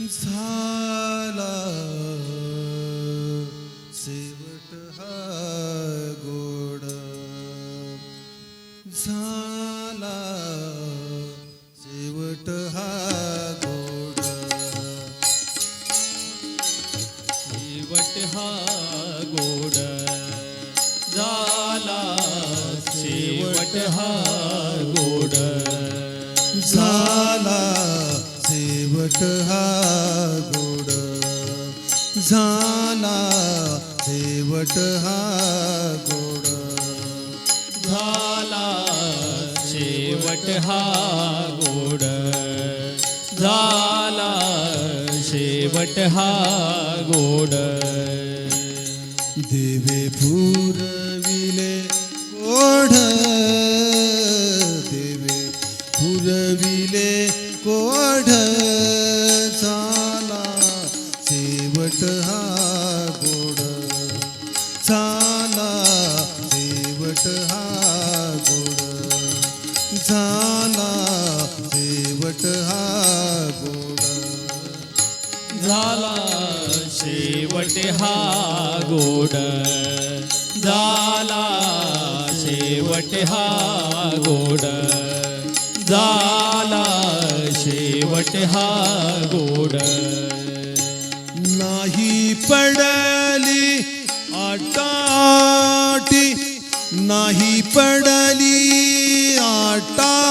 झाला. शेवट हा गोड झाला. शेवट हा गोड. शेवट हा गोड झाला. शेवट हा गोड झाला. शेवट हा झाला. शेवट हा गोड झाला. शेवट हा गोड झाला. शेवट हा गोड. देवे पुरविले कोढ शेवट हा गोड झाला. शेवट हा गोड झाला. शेवट हा गोड. नाही पडली आटाटी नाही पडली आटा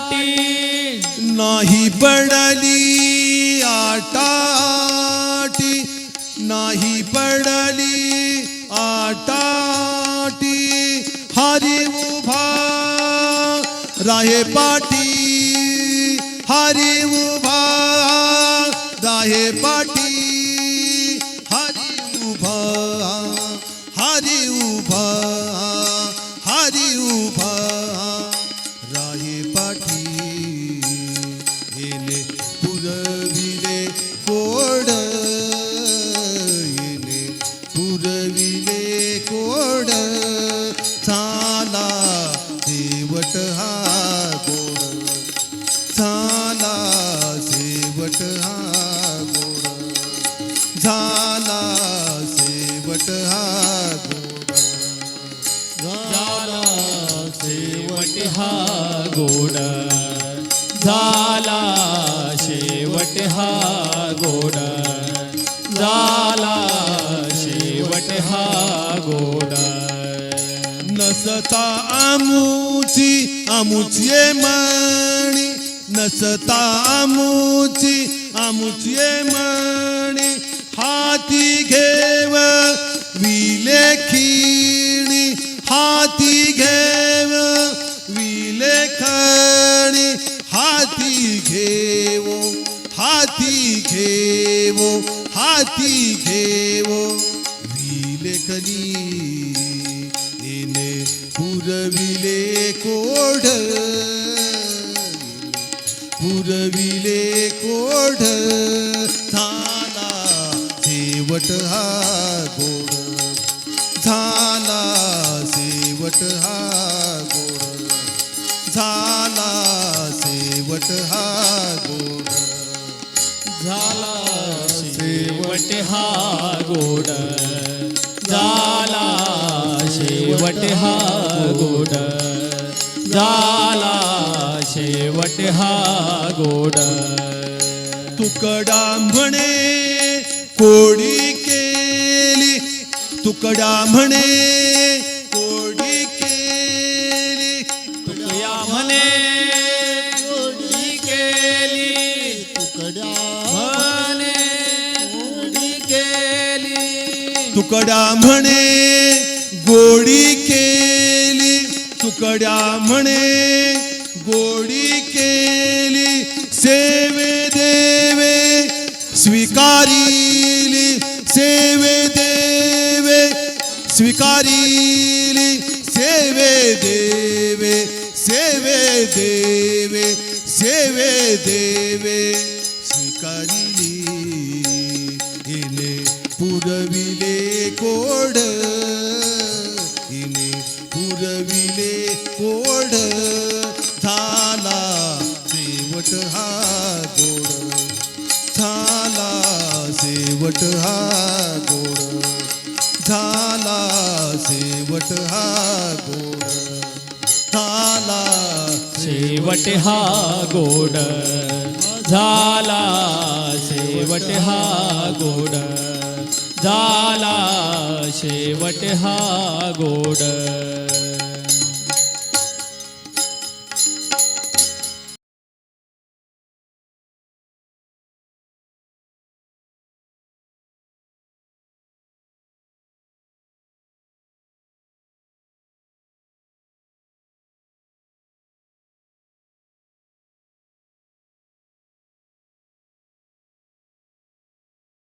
आटाटी नाही पडली आटाटी. नाही पडली आटाटी. हरी उभा राहे पाठी हरी उभा राहे पाटी. हरी उभा हरी उभा. झाला शेवट हा गोड झाला शेवट हा गोड झाला शेवट हा गोड झाला शेवट हा गोड नसता आमुची आमुचे माणी. नसता आमुची आमुचे माणी. घेवो हाती घेवो हाती घेवो. विलेखनी तिने पुरविले कोढ. पुरविले कोढ. झाला शेवट हा गोड. झाला शेवट हा गोड. झाला शेवट हा झाला शेवट हा गोड. झाला शेवट हा गोड. झाला शेवट हा गोड. तुकडा म्हणे कोडी केली. तुकडा म्हणे तुकडा म्हणे गोडी केली. तुकड्या म्हणे गोडी केली. सेवे देवे स्वीकारिली. सेवे देवे स्वीकारिली. सेवे देवे सेवे देवे सेवे देवे स्वीकारिली. पुरवी कोड. हिने पुरविले कोड. झाला शेवट हा गोड. झाला शेवट हा गोड. झाला शेवट हा गोड. झाला शेवट हा गोड. झाला शेवट हा गोड. झाला शेवट हा गोड.